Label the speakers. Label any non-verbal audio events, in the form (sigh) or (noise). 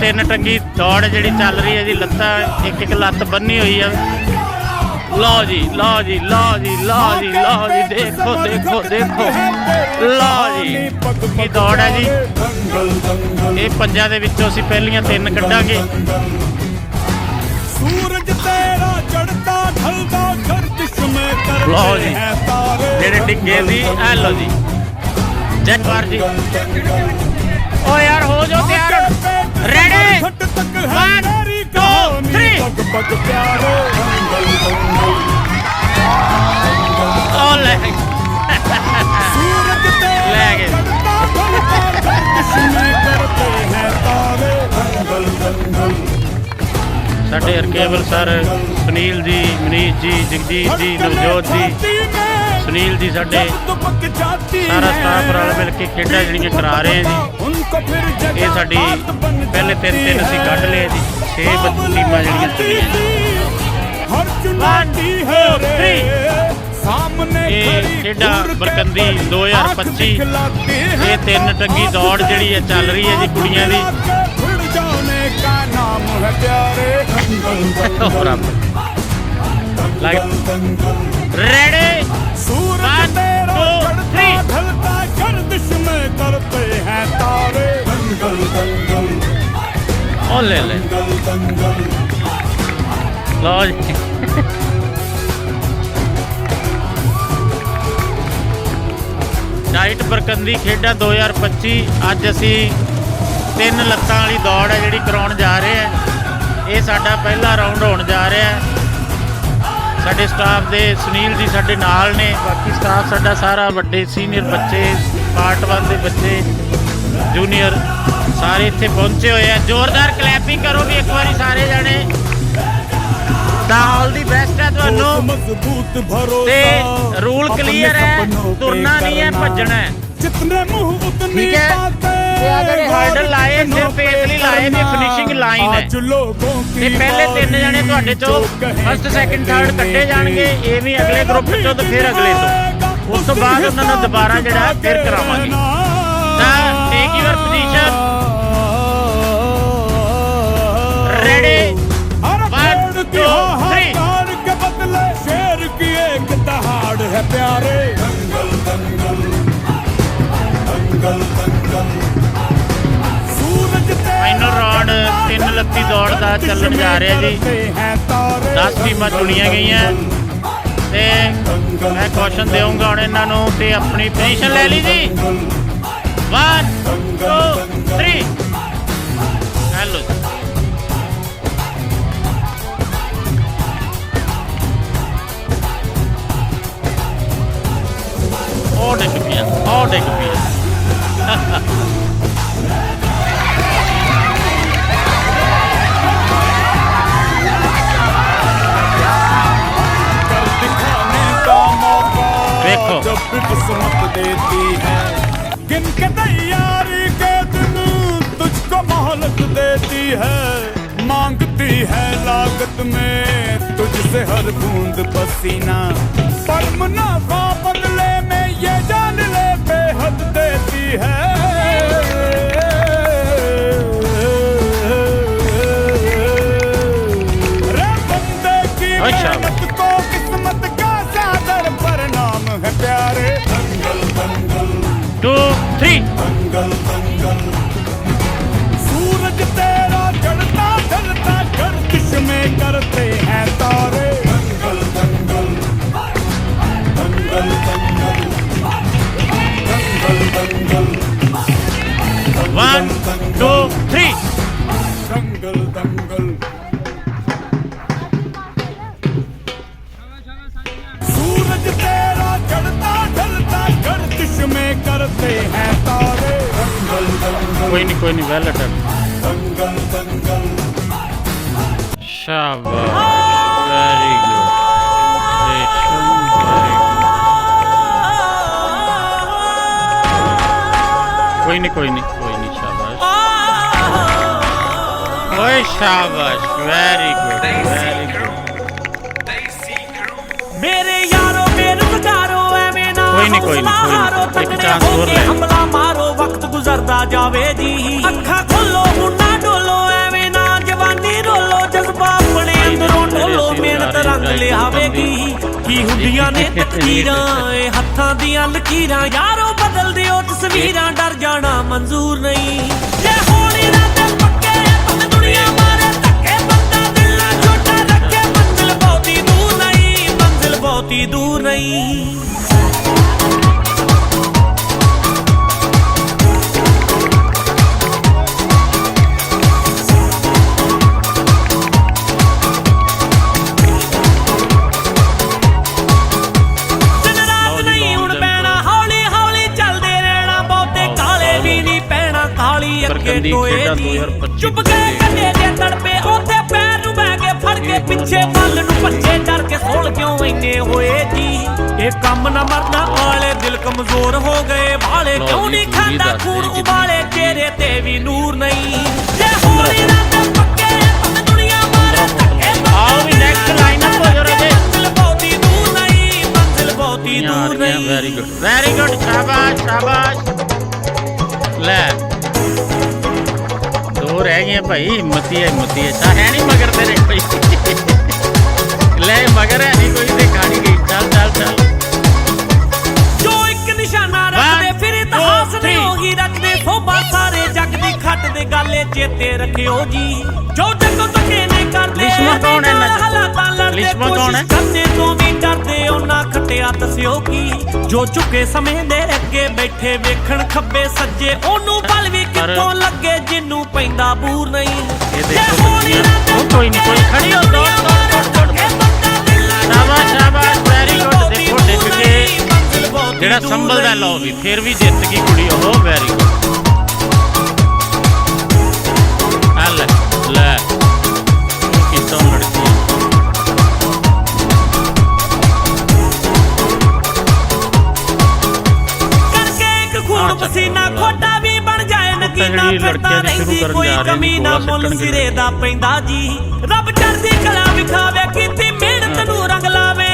Speaker 1: ਤਿੰਨ ਟੰਗੀ ਦੌੜ ਜਿਹੜੀ ਚੱਲ ਰਹੀ ਹੈ ਜੀ ਲੱਤਾਂ ਇੱਕ ਇੱਕ ਲੱਤ ਬੰਨੀ ਹੋਈ ਆ। ਲਓ ਜੀ ਲਓ ਜੀ ਲਓ ਜੀ ਲਓ ਜੀ ਲਓ ਜੀ ਦੇਖੋ ਦੇਖੋ ਦੇਖੋ। ਲਓ ਜੀ ਕੀ ਦੌੜ ਹੈ ਜੀ। ਇਹ ਪੰਜਾਂ ਦੇ ਵਿੱਚੋਂ ਅਸੀਂ ਪਹਿਲੀਆਂ ਤਿੰਨ ਕੱਢਾਂਗੇ।
Speaker 2: ਸੂਰਜ ਤੇਰਾ ਚੜਦਾ ਢਲਦਾ ਗਰਦਿਸ਼ ਮੇ
Speaker 1: ਲਓ
Speaker 2: ਕਰਦੇ
Speaker 1: ਜੀ।
Speaker 2: ਹੈ
Speaker 1: ਜਿਹੜੇ ਡਿੱਗੇ ਸੀ ਐ ਲਓ ਜੀ। ਜੈਕਵਾਰ ਜੀ। ਓ ਯਾਰ ਹੋ ਜਾਓ ਤਿਆਰ।
Speaker 2: ਪਗ ਪਿਆਰੇ।
Speaker 1: ਲੈ।
Speaker 2: ਸੂਰਜ
Speaker 1: ਲੈ ਗਏ।
Speaker 2: ਹੈ ਤਾਰੇ। ਦੰਗਲ ਦੰਗਲ
Speaker 1: ਸਾਡੇ ਹਰਕੇਵਲ ਸਰ ਸੁਨੀਲ ਜੀ ਮਨੀਸ਼ ਜੀ ਜਗਜੀਤ ਜੀ ਨਵਜੋਤ ਜੀ। ਸੁਨੀਲ ਜੀ ਸਾਡੇ ਸਾਰਾ ਸਟਾਫ ਰਲ ਮਿਲ ਕੇ ਖੇਡਾਂ ਜਿਹੜੀਆਂ ਕਰਾ ਰਹੇ ਆ ਜੀ। ਇਹ ਸਾਡੀ ਪਹਿਲੇ ਤਿੰਨ ਤਿੰਨ ਅਸੀਂ ਕੱਢ ਲਏ ਜੀ। 6 ਟੀਮਾਂ ਜਿਹੜੀਆਂ ਚੱਲੀਆਂ
Speaker 2: ਹਰ ਚੁਣਾਤੀ ਹੈ ਰੇ। ਸਾਹਮਣੇ ਖੜੀ
Speaker 1: ਬਰਕੰਦੀ 2025 ਇਹ ਤਿੰਨ ਟੰਗੀ ਦੌੜ ਜਿਹੜੀ ਹੈ ਚੱਲ ਰਹੀ ਹੈ ਜੀ ਕੁੜੀਆਂ ਦੀ।
Speaker 2: ਫੁੱਲ ਜਾਣੇ ਦਾ ਨਾਮ ਹੈ ਪਿਆਰੇ। (laughs)
Speaker 1: ਰੈਡੀ ਉਹ ਲੈ ਲੈ?
Speaker 2: ਦੰਗਲ
Speaker 1: ਲਓ ਜੀ। ਡਾਈਟ ਬਰਕੰਦੀ ਖੇਡਾਂ 2025 ਅੱਜ ਅਸੀਂ ਤਿੰਨ ਲੱਤਾਂ ਵਾਲੀ ਦੌੜ ਹੈ ਜਿਹੜੀ ਕਰਾਉਣ ਜਾ ਰਹੇ ਹਾਂ। ਇਹ ਸਾਡਾ ਪਹਿਲਾ ਰਾਉਂਡ ਹੋਣ ਜਾ ਰਿਹਾ ਹੈ। ਸਾਡੇ ਸਟਾਫ ਦੇ ਸੁਨੀਲ ਜੀ ਸਾਡੇ ਨਾਲ ਨੇ। ਬਾਕੀ ਸਟਾਫ ਸਾਡਾ ਸਾਰਾ ਵੱਡੇ ਸੀਨੀਅਰ ਬੱਚੇ ਪਾਰਟ 1 ਦੇ ਬੱਚੇ। ਜੂਨੀਅਰ ਸਾਰੇ ਇੱਥੇ ਪਹੁੰਚੇ ਹੋਏ ਆ। ਜ਼ੋਰਦਾਰ ਕਲੈਪਿੰਗ ਕਰੋ ਵੀ ਇੱਕ ਵਾਰੀ ਸਾਰੇ ਜਣੇ। ਤਾਂ ਆਲ ਦੀ ਬੈਸਟ ਹੈ ਤੁਹਾਨੂੰ।
Speaker 2: ਮਜ਼ਬੂਤ ਭਰੋਸਾ।
Speaker 1: ਤੇ ਰੂਲ ਕਲੀਅਰ ਹੈ। ਤੁਰਨਾ ਨਹੀਂ ਹੈ ਭੱਜਣਾ ਹੈ।
Speaker 2: ਜਿਤਨੇ ਮੂੰਹ ਉਤਨੀ
Speaker 1: ਠੀਕ ਹੈ।
Speaker 2: ਬਾतें
Speaker 1: ਤੇ ਆ ਜਿਹੜੇ ਹਰਡਲ ਲਾਏ ਸਿਰਫ ਇਸ ਲਈ ਲਾਏ ਵੀ ਫਿਨਿਸ਼ਿੰਗ ਲਾਈਨ ਹੈ। ਤੇ ਪਹਿਲੇ ਤਿੰਨ ਜਣੇ ਤੁਹਾਡੇ ਚੋਂ ਫਸਟ ਸੈਕਿੰਡ ਥਰਡ ਕੱਢੇ ਜਾਣਗੇ। ਇਹ ਵੀ ਅਗਲੇ ਗਰੁੱਪ ਚੋਂ ਤੇ ਫਿਰ ਅਗਲੇ ਤੋਂ। ਉਸ ਤੋਂ ਬਾਅਦ ਉਹਨਾਂ ਨੂੰ ਦੁਬਾਰਾ ਜਿਹੜਾ ਫਿਰ ਕਰਾਵਾਂਗੇ। ਤਾਂ take your position ready One, two, three.
Speaker 2: के बदले शेर की एक दहाड़ है प्यारे दंगल दंगल दंगल दंगल सूरज
Speaker 1: Final round ਤਿੰਨ ਲੱਤੀ ਦੌੜ ਦਾ ਚੱਲਣ ਜਾ ਰਿਹਾ ਜੀ। 10 ਟੀਮਾਂ ਚੁਣੀਆਂ ਗਈਆਂ ਤੇ ਮੈਂ ਕੁਐਸਚਨ ਦੇਵਾਂਗਾ ਹੁਣ ਇਹਨਾਂ ਨੂੰ ਤੇ ਆਪਣੀ ਪੋਜੀਸ਼ਨ ਲੈ ਲਈ ਜੀ One, two, three. Halus. Oh,
Speaker 2: udah. Oh, udah kebias.
Speaker 1: देखो
Speaker 2: गिन के तैयारी के दिन तुझको मोहलत देती है मांगती है लागत में तुझसे हर बूंद पसीना पर मुनाफा बदले में ये जान ले बेहद देती है
Speaker 1: अच्छा।
Speaker 2: करते हैं तारे। Dangal Dangal Dangal Dangal Dangal Dangal
Speaker 1: one two three
Speaker 2: Dangal Dangal सूरज तेरा चढ़ता ढलता गर्दिश में करते हैं तारे। दंगल दंगल
Speaker 1: कोई नहीं कोई नहीं वेल अटक
Speaker 2: दंगल दंगल
Speaker 1: ਸ਼ਾਬਾਸ਼ ਵੈਰੀ ਗੁੱਡ ਕੋਈ ਨਹੀਂ ਕੋਈ ਨਹੀਂ ਕੋਈ ਨਹੀਂ ਸ਼ਾਬਾਸ਼ ਓਏ ਸ਼ਾਬਾਸ਼ ਵੈਰੀ ਗੁੱਡ ਵੈਰੀ ਗੁੱਡ
Speaker 3: ਮੇਰੇ ਯਾਰੋ ਮੇਰੇ ਵਿਚਾਰੋ ਐਵੇਂ ਨਾ
Speaker 1: ਕੋਈ ਨੀ, ਕੋਈ ਨੀ,
Speaker 3: ਹੌਸਲਾ
Speaker 1: ਕੋਈ ਨੀ।
Speaker 3: ਹਾਰੋ,
Speaker 1: ਇੱਕ
Speaker 3: ਤਕੜੇ
Speaker 1: chance
Speaker 3: ਹੋ
Speaker 1: ਹੋਰ
Speaker 3: ਕੇ
Speaker 1: ਲੈ।
Speaker 3: ਹਮਲਾ ਮਾਰੋ ਵਕਤ ਗੁਜ਼ਰਦਾ ਜਾਵੇ ਕੀ ਹੁੰਦੀਆਂ ਨੇ (laughs) ਤਕਦੀਰਾਂ? ਇਹ ਹੱਥਾਂ ਦੀਆਂ ਲਕੀਰਾਂ। ਯਾਰੋ ਬਦਲਦੇ ਉਹ ਤਸਵੀਰਾਂ ਡਰ ਜਾਣਾ ਮਨਜ਼ੂਰ ਨਹੀਂ। ਕਾਲੀ ਅੱਗੇ ਟੋਏ ਦੀ
Speaker 1: 2025
Speaker 3: ਚੁੱਪ ਗਏ ਕੰਨੇ ਦੇ ਤੜਪੇ ਉੱਥੇ ਪੈਰ ਨੂੰ ਬਹਿ ਕੇ ਫੜ ਕੇ ਪਿੱਛੇ ਵੱਲ ਨੂੰ ਭੱਜੇ ਡਰ ਕੇ ਸੋਲ ਕਿਉਂ ਇੰਨੇ ਹੋਏ ਜੀ? ਇਹ ਕੰਮ ਨਾ ਮਰਨਾ ਵਾਲੇ ਦਿਲ ਕਮਜ਼ੋਰ ਹੋ ਗਏ ਭਾਲੇ ਕਿਉਂ ਨਹੀਂ ਖਾਂਦਾ ਖੂਨ। ਉਬਾਲੇ ਚਿਹਰੇ ਤੇ ਵੀ ਨੂਰ ਨਹੀਂ। ਜੇ ਹੋਣੀ ਨਾ ਤੇ ਪੱਕੇ ਪਰ ਦੁਨੀਆ ਮਾਰੇ ਧੱਕੇ
Speaker 1: ਆਓ ਵੀ next lineup ਹੋ ਜਾਓ ਰਾਜੇ।
Speaker 3: ਮੰਜ਼ਿਲ ਬਹੁਤੀ ਦੂਰ ਨਹੀਂ ਮੰਜ਼ਿਲ ਬਹੁਤੀ ਦੂਰ ਨਹੀਂ।
Speaker 1: ਵੈਰੀ ਗੁੱਡ ਵੈਰੀ ਗੁੱਡ ਸ਼ਾਬਾਸ਼ ਸ਼ਾਬਾਸ਼। ਰਹਿ ਗਈਆਂ ਭਾਈ ਹਿੰਮਤੀ ਹੈ ਹਿੰਮਤੀ ਹੈ ਸਾ ਹੈ ਨਹੀਂ ਮਗਰ ਤੇਰੇ ਕੋਈ। ਲੈ ਮਗਰ ਹੈ ਨਹੀਂ ਕੋਈ ਤੇ ਖਾਣੀ ਗਈ। ਚੱਲ ਚੱਲ ਚੱਲ।
Speaker 3: ਜੋ ਇੱਕ ਨਿਸ਼ਾਨਾ ਰੱਖਦੇ ਫਿਰ ਇਤਿਹਾਸ ਨੇ ਉਹੀ ਰੱਖਦੇ। ਸੋਭਾ ਸਾਰੇ ਜੱਗ ਦੀ ਖੱਟ ਦੇ ਗਾਲੇ ਚੇਤੇ ਰੱਖਿਓ ਜੀ ਜੋ ਜੱਗੋ ਤੱਕੇ ਨੇ ਕਰਦੇ
Speaker 1: ਲਿਸ਼ਮਾ ਕੌਣ ਹੈ?
Speaker 3: ਹਾਲਾਤਾਂ ਲੜਦੇ
Speaker 1: ਲਿਸ਼ਮਾ ਕੌਣ ਹੈ?
Speaker 3: ਕਰਦੇ ਤੋਂ ਵੀ ਡਰਦੇ ਉਹਨਾਂ ਖੱਟਿਆ ਦੱਸਿਓ ਕੀ ਜੋ ਝੁਕੇ ਸਮੇਂ ਦੇ ਅੱਗੇ ਬੈਠੇ ਵੇਖਣ ਖੱਬੇ ਸੱਜੇ ਉਹਨੂੰ ਬਲ ਵੀ ਕਿੱਥੋਂ ਲੱਗੇ ਜਿੰਨੂੰ ਪੈਂਦਾ ਬੂਰ ਨਹੀਂ
Speaker 1: ਇਹ
Speaker 3: ਜੇ
Speaker 1: ਦੇਖੋ
Speaker 3: ਹੋਣੀ
Speaker 1: ਬੱਚੀਆਂ।
Speaker 3: ਨਾ
Speaker 1: ਉਹ ਕੋਈ ਨਹੀਂ, ਕੋਈ ਖੜੀ ਹੋ, ਦੌੜ, ਦੌੜ, ਦੌੜ, ਦੌੜ। ਸ਼ਾਬਾਸ਼, ਸ਼ਾਬਾਸ਼, very good, ਦੇਖੋ ਡਿੱਗ ਕੇ ਜਿਹੜਾ ਸੰਭਲਦਾ ਲਓ ਵੀ ਫਿਰ ਵੀ ਜਿੱਤ ਗਈ ਕੁੜੀ ਉਹ ਵੈਰੀ ਗੁੱਡ
Speaker 3: ਨਗੀਨਾ
Speaker 1: ਜਿਹੜੀ ਲੜਕੀਆਂ ਦੀ ਸ਼ੁਰੂ ਕਰਨ ਜਾ ਰਹੇ ਨੇ,
Speaker 3: ਮੁੱਲ
Speaker 1: ਸਿੱਟਣਗੇ।
Speaker 3: ਸਿਰੇ ਦਾ ਪੈਂਦਾ ਜੀ ਰੱਬ ਚੜ੍ਹਦੀ ਕਲਾ ਵਿਖਾਵੇ ਕੀਤੀ ਮਿਹਨਤ ਨੂੰ ਰੰਗ ਲਾਵੇ